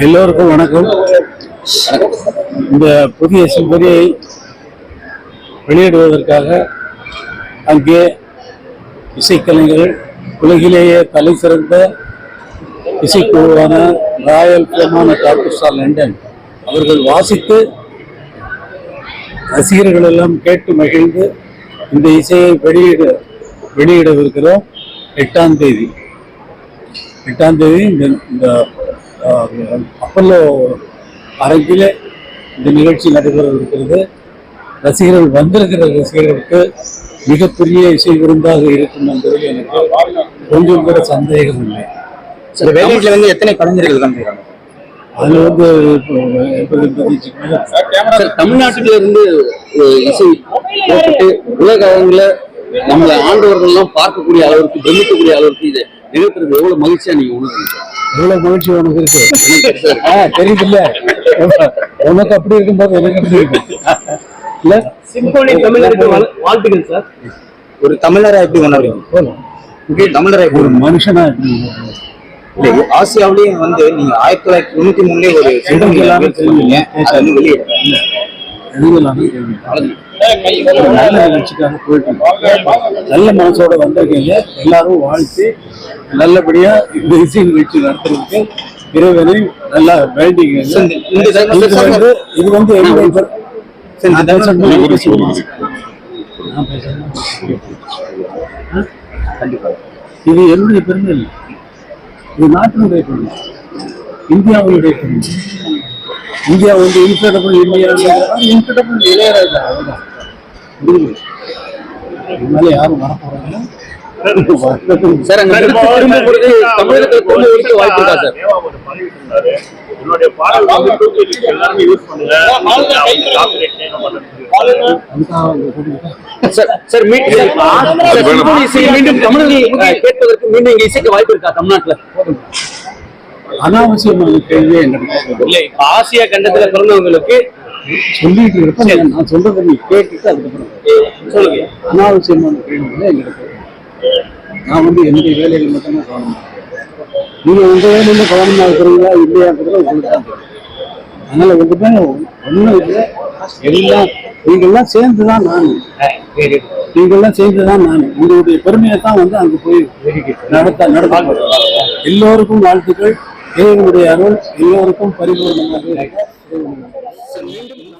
எல்லோருக்கும் வணக்கம். இந்த புதிய சிம்பதியை வெளியிடுவதற்காக அங்கே இசைக்கலைஞர்கள் உலகிலேயே தலை சிறந்த இசைக்குழுவான ராயல் பிரமான ஆர்கெஸ்ட்ரா லண்டன் அவர்கள் வாசித்து ரசிகர்கள் எல்லாம் கேட்டு மகிழ்ந்து இந்த இசையை வெளியிட வெளியிடவிருக்கிறோம். எட்டாம் தேதி. எட்டாம் தேதி இந்த இந்த அப்பல்லோ அரங்கிலே இந்த நிகழ்ச்சி நடைபெற இருக்கிறது ரசிகர்கள் வந்திருக்கிற ரசிகர்களுக்கு மிகப்பெரிய இசை விருந்தாக இருக்கும் என்பதில் எனக்கு கொஞ்சம் கூட சந்தேகம் இல்லை. சார் வெளியீட்டுல வந்து எத்தனை கலைஞர்கள் கலந்துக்கிறாங்க அது வந்து தமிழ்நாட்டில இருந்து இசை போட்டுட்டு உலக அளவுல நம்மளை ஆண்டவர்கள்லாம் பார்க்கக்கூடிய அளவுக்கு பிரமிக்கக்கூடிய அளவுக்கு இது நிகழ்த்துறது எவ்வளவு மகிழ்ச்சியா நீங்க உணர்றீங்க? சார்? எவ்வளவு மகிழ்ச்சி உனக்கு இருக்கு. ஆ தெரியுது இல்ல உனக்கு அப்படி இருக்கும்போது எனக்கு அப்படி இருக்கும் இல்ல? சிம்போனி தமிழருக்கு வாழ்- வாழ்த்துக்கள் சார். ஒரு தமிழரா எப்படி உணர்றீங்க? தமிழரா ஒரு? மனுஷனா எப்படி இல்ல ஆசியாவிலேயே வந்து நீங்க ஆயிரத்தி தொள்ளாயிரத்தி தொண்ணூத்தி மூணுலயே ஒரு அது வந்து வெளியிடுறேன் எழுதலாம் நல்ல நிகழ்ச்சிக்காக போயிட்டு. நல்ல மனசோட வந்திருக்கீங்க. எல்லாரும் வாழ்த்து. நல்லபடியா இந்த இசை நிகழ்ச்சி நடத்துறதுக்கு இறைவனை நல்லா வேண்டிங்க இது வந்து இது வந்து என்னுடைய பெருமை இல்லை. இது நாட்டினுடைய பெருமை. இந்தியாவுடைய பெருமை. இந்தியா வந்து இன்கிரெடபிள் இந்தியா இன்கிரெடபிள் இளையராஜா அதுதான் இதனால யாரும் வரப்போறாங்க சார் அங்க திரும்ப திரும்ப பொழுது தமிழகத்துல திரும்ப ஒழிக்க வாய்ப்பு இருக்கா சார் தேவாவோட பதிவு சொன்னாரு. என்னுடைய பாடல் வந்து தூக்கி எல்லாருமே யூஸ் பண்ணுங்க காப்பிரைட் நம்ம பண்ணுறது. சார் சார் மீ- சார், சார், சிம்பொனி இசை மீண்டும் தமிழில் அஹ், கேட்பதற்கு மீண்டும் இங்க இசைக்கு வாய்ப்பு இருக்கா தமிழ்நாட்டுல அனாவசியமான கேள்வி இல்ல ஆசியா கண்டத்துல பிறந்தவங்களுக்கு சொல்லிட்டு இருப்பேன். நான் சொல்றதை நீ கேட்டுட்டு அதுக்கப்புறம் சொல்லுங்க. அனாவசியமான கேள்வி கேட்கணும். நான் வந்து என்னுடைய வேலையில் மட்டும்தான் கவனமா. நீங்க உங்க வேலையில கவனமா இருக்கிறீங்களா இல்லையாங்கிறத உங்களுக்கு தான். அதனால உங்ககிட்ட ஒண்ணும் இல்லை. எல்லாம் நீங்கெல்லாம் சேர்ந்து தான் நான் நீங்கெல்லாம் சேர்ந்து தான் நான் உங்களுடைய பெருமையை தான் வந்து அங்க போய் நடத்த நடத்த எல்லோருக்கும் வாழ்த்துக்கள். இறைவனுடைய அருள் எல்லோருக்கும் பரிபூர்ணமாக இருக்கும்